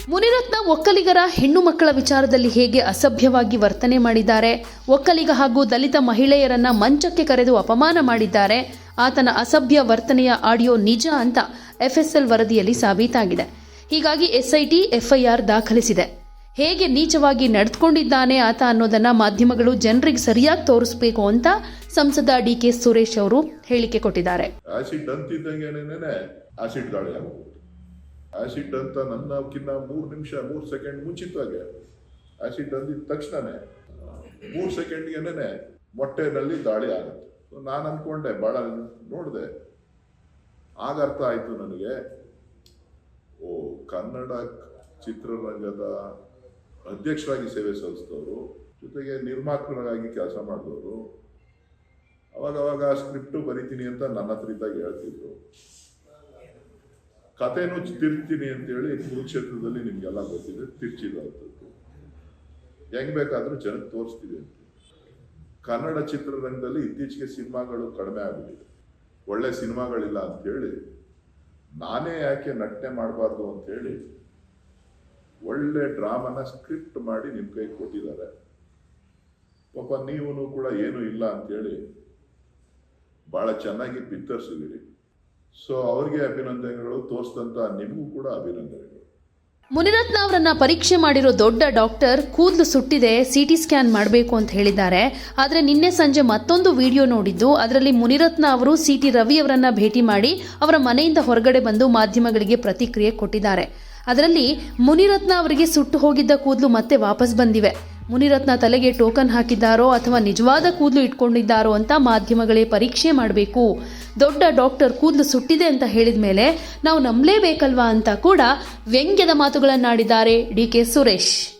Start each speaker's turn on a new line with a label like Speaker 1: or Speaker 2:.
Speaker 1: ಮುನಿರತ್ನ ಒಕ್ಕಲಿಗರ ಹೆಣ್ಣು ಮಕ್ಕಳ ವಿಚಾರದಲ್ಲಿ ಹೇಗೆ ಅಸಭ್ಯವಾಗಿ ವರ್ತನೆ ಮಾಡಿದ್ದಾರೆ, ಒಕ್ಕಲಿಗ ಹಾಗೂ ದಲಿತ ಮಹಿಳೆಯರನ್ನ ಮಂಚಕ್ಕೆ ಕರೆದು ಅಪಮಾನ ಮಾಡಿದ್ದಾರೆ, ಆತನ ಅಸಭ್ಯ ವರ್ತನೆಯ ಆಡಿಯೋ ನಿಜ ಅಂತ ಎಫ್ಎಸ್ಎಲ್ ವರದಿಯಲ್ಲಿ ಸಾಬೀತಾಗಿದೆ. ಹೀಗಾಗಿ ಎಸ್ಐಟಿ, ಎಫ್ಐಆರ್ ದಾಖಲಿಸಿದೆ. ಹೇಗೆ ನೀಚವಾಗಿ ನಡೆದುಕೊಂಡಿದ್ದಾನೆ ಆತ ಅನ್ನೋದನ್ನ ಮಾಧ್ಯಮಗಳು ಜನರಿಗೆ ಸರಿಯಾಗಿ ತೋರಿಸಬೇಕು ಅಂತ ಸಂಸದ ಡಿ ಕೆ ಸುರೇಶ್ ಅವರು ಹೇಳಿಕೆ ಕೊಟ್ಟಿದ್ದಾರೆ.
Speaker 2: ದಾಳಿ ಅಂತ ನನ್ನಕ್ಕಿಂತ ಮೂರು ನಿಮಿಷ, ಮೂರು ಸೆಕೆಂಡ್ ಮುಂಚಿತವಾಗಿ ಆಸಿಡ್ ಅಂದಿದ ತಕ್ಷಣನೇ, ಮೂರು ಸೆಕೆಂಡ್ಗೆನೇ ಮೊಟ್ಟೆನಲ್ಲಿ ದಾಳಿ ಆಗುತ್ತೆ. ನಾನು ಅಂದ್ಕೊಂಡೆ ಭಾಳ ನೋಡಿದೆ. ಆಗ ಅರ್ಥ ಆಯಿತು ನನಗೆ, ಓ, ಕನ್ನಡ ಚಿತ್ರರಂಗದ ಅಧ್ಯಕ್ಷರಾಗಿ ಸೇವೆ ಸಲ್ಲಿಸಿದವರು, ಜೊತೆಗೆ ನಿರ್ಮಾಪಕರಾಗಿ ಕೆಲಸ ಮಾಡಿದವರು, ಅವಾಗವಾಗ ಅವಾಗ ಸ್ಕ್ರಿಪ್ಟು ಬರಿತೀನಿ ಅಂತ ನನ್ನ ಹತ್ರ ಇದ್ದಾಗ ಹೇಳ್ತಿದ್ರು. ಕಥೆನೂ ತಿರ್ತೀನಿ ಅಂತೇಳಿ ಕುರುಕ್ಷೇತ್ರದಲ್ಲಿ ನಿಮಗೆಲ್ಲ ಗೊತ್ತಿದೆ ತಿರ್ಚಿದಂಥದ್ದು ಹೆಂಗ್ ಬೇಕಾದರೂ ಜನಕ್ಕೆ ತೋರಿಸ್ತೀವಿ ಕನ್ನಡ ಚಿತ್ರರಂಗದಲ್ಲಿ ಇತ್ತೀಚೆಗೆ ಸಿನಿಮಾಗಳು ಕಡಿಮೆ ಆಗಿದೆ ಒಳ್ಳೆ ಸಿನಿಮಾಗಳಿಲ್ಲ ಅಂತೇಳಿ ನಾನೇ ಯಾಕೆ ನಟನೆ ಮಾಡಬಾರ್ದು ಅಂತೇಳಿ ಒಳ್ಳೆ ಡ್ರಾಮನ ಸ್ಕ್ರಿಪ್ಟ್ ಮಾಡಿ ನಿಮ್ಮ ಕೈ ಕೊಟ್ಟಿದ್ದಾರೆ. ಪಾಪ ನೀವು ಕೂಡ ಏನೂ ಇಲ್ಲ ಅಂತೇಳಿ ಭಾಳ ಚೆನ್ನಾಗಿ ಬಿತ್ತರಿಸಿದಿರಿ ಸೊ ಅವರಿಗೆ ಅಭಿನಂದನೆಗಳು ತೋರಿಸಿದಂಥ ನಿಮಗೂ ಕೂಡ ಅಭಿನಂದನೆಗಳು.
Speaker 1: ಮುನಿರತ್ನ ಅವರನ್ನ ಪರೀಕ್ಷೆ ಮಾಡಿರೋ ದೊಡ್ಡ ಡಾಕ್ಟರ್ ಕೂದಲು ಸುಟ್ಟಿದೆ, ಸಿಟಿ ಸ್ಕ್ಯಾನ್ ಮಾಡಬೇಕು ಅಂತ ಹೇಳಿದ್ದಾರೆ. ಆದರೆ ನಿನ್ನೆ ಸಂಜೆ ಮತ್ತೊಂದು ವಿಡಿಯೋ ನೋಡಿದ್ದು, ಅದರಲ್ಲಿ ಮುನಿರತ್ನ ಅವರು ಸಿಟಿ ರವಿ ಅವರನ್ನ ಭೇಟಿ ಮಾಡಿ ಅವರ ಮನೆಯಿಂದ ಹೊರಗಡೆ ಬಂದು ಮಾಧ್ಯಮಗಳಿಗೆ ಪ್ರತಿಕ್ರಿಯೆ ಕೊಟ್ಟಿದ್ದಾರೆ. ಅದರಲ್ಲಿ ಮುನಿರತ್ನ ಅವರಿಗೆ ಸುಟ್ಟು ಹೋಗಿದ್ದ ಕೂದಲು ಮತ್ತೆ ವಾಪಸ್ ಬಂದಿವೆ. ಮುನಿರತ್ನ ತಲೆಗೆ ಟೋಕನ್ ಹಾಕಿದ್ದಾರೋ ಅಥವಾ ನಿಜವಾದ ಕೂದಲು ಇಟ್ಕೊಂಡಿದ್ದಾರೋ ಅಂತ ಮಾಧ್ಯಮಗಳೇ ಪರೀಕ್ಷೆ ಮಾಡಬೇಕು. ದೊಡ್ಡ ಡಾಕ್ಟರ್ ಕೂದಲು ಸುಟ್ಟಿದೆ ಅಂತ ಹೇಳಿದ ಮೇಲೆ ನಾವು ನಂಬಲೇಬೇಕಲ್ವಾ ಅಂತ ಕೂಡ ವ್ಯಂಗ್ಯದ ಮಾತುಗಳನ್ನಾಡಿದ್ದಾರೆ ಡಿ ಕೆ ಸುರೇಶ್.